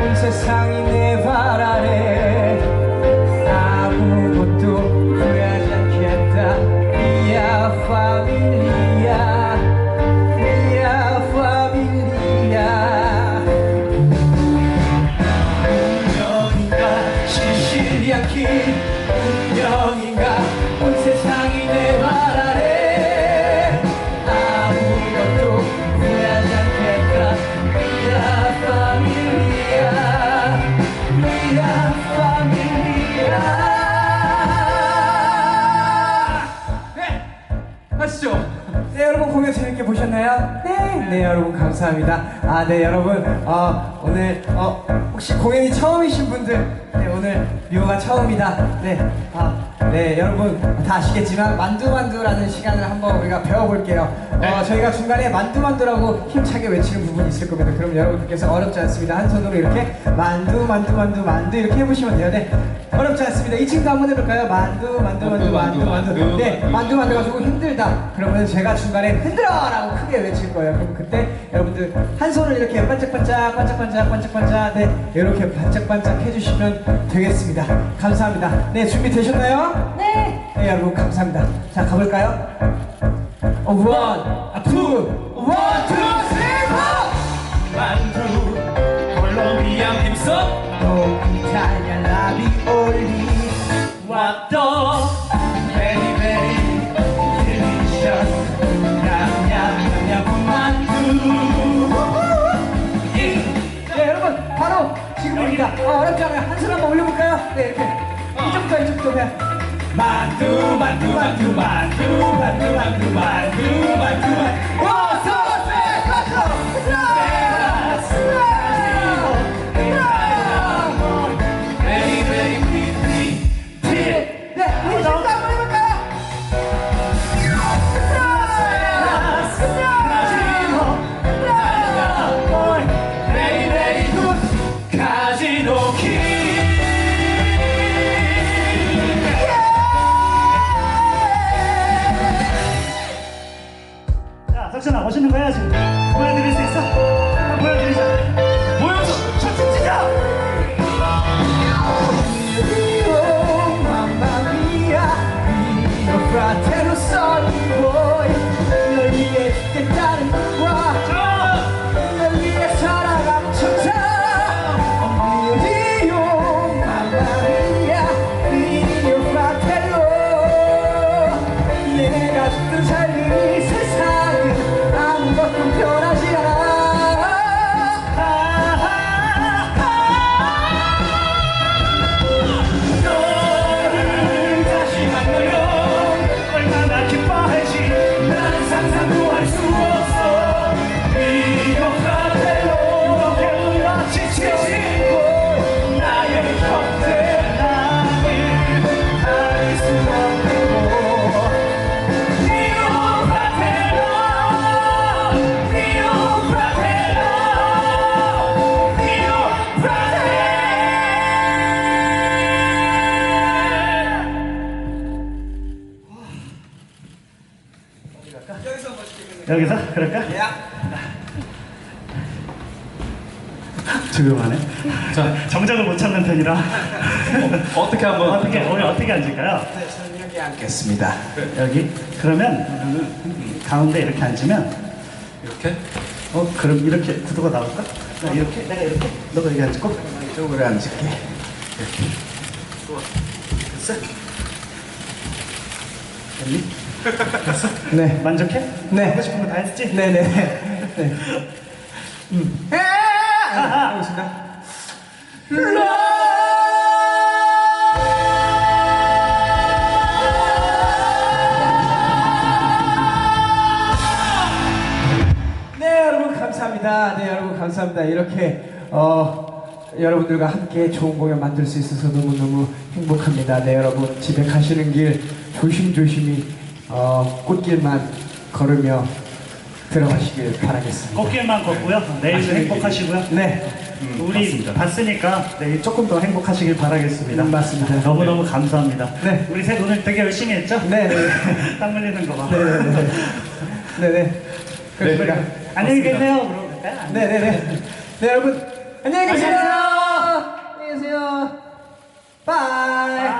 온 세상이 내 발. 재밌게 보셨나요? 네, 네 여러분 감사합니다. 아, 네 여러분 어, 오늘 어, 혹시 공연이 처음이신 분들, 네 오늘 뮤가 처음이다. 네, 아, 네 여러분 다 아시겠지만 만두만두라는 시간을 한번 우리가 배워볼게요. 어, 저희가 중간에 만두만두라고 힘차게 외치는 부분이 있을 겁니다. 그럼 여러분들께서 어렵지 않습니다. 한 손으로 이렇게 만두 만두 만두 만두 이렇게 해보시면 돼요. 네, 어렵지 않습니다. 이 친구 한번 해볼까요? 만두 만두 만두 만두 만두. 네, 만두 만두 가지고 힘들다. 그러면 제가 중간에 흔들어라고 크게 외칠 거예요. 그럼 그때 여러분들 한 손을 이렇게 반짝반짝 반짝반짝 반짝반짝 네 이렇게 반짝반짝 해주시면 되겠습니다. 감사합니다. 네 준비 되셨나요? 네. 네 여러분 감사합니다. 자 가볼까요? 어, 원, 아, 투, 원, 투, 쓰리, 포! 만두 콜롬비안 햄서 또 이탈리안 라비올리 왔더 베리 베리 딜리셔스 냠냠 냠냠 만두 네 여러분 바로 지금입니다 어, 어렵지 않아요 한 손 한번 올려볼까요? 네 이렇게 이쪽부터 두 만두 만두 만두 만두 만 여기서 그럴까? 야. 조용하네 자 정적을 못 찾는 편이라 어떻게 한번 어떻게 오늘 어떻게 앉을까요? 네, 저는 여기 앉겠습니다. 여기 그러면 가운데 이렇게 앉으면 이렇게 어 그럼 이렇게 구도가 나올까? 나 이렇게 내가 이렇게 너가 여기 앉고 이쪽으로 앉을게. 됐어? 됐니? 네. 만족해? 네. 하고 싶은 거 다 했지? 네네. 네. 음. 에! 하겠습니다. 네 여러분 감사합니다. 네 여러분 감사합니다. 이렇게 어 여러분들과 함께 좋은 공연 만들 수 있어서 너무 너무 행복합니다. 네 여러분 집에 가시는 길 조심 조심히 어 꽃길만 걸으며 들어가시길 바라겠습니다. 꽃길만 걷고요 내일도 맛있는 행복하시고요 네. 우리 봤으니까 내일 조금 더 행복하시길 바라겠습니다. 음, 맞습니다. 너무너무 감사합니다. 네. 우리 셋 오늘 되게 열심히 했죠? 네, 네. 땀 흘리는 거 봐. 네네네. 네네. 그렇습니다. 안녕히 계세요. 그럼. 네네네. 네, 여러분. 안녕히 계세요. 안녕히 계세요. 바이.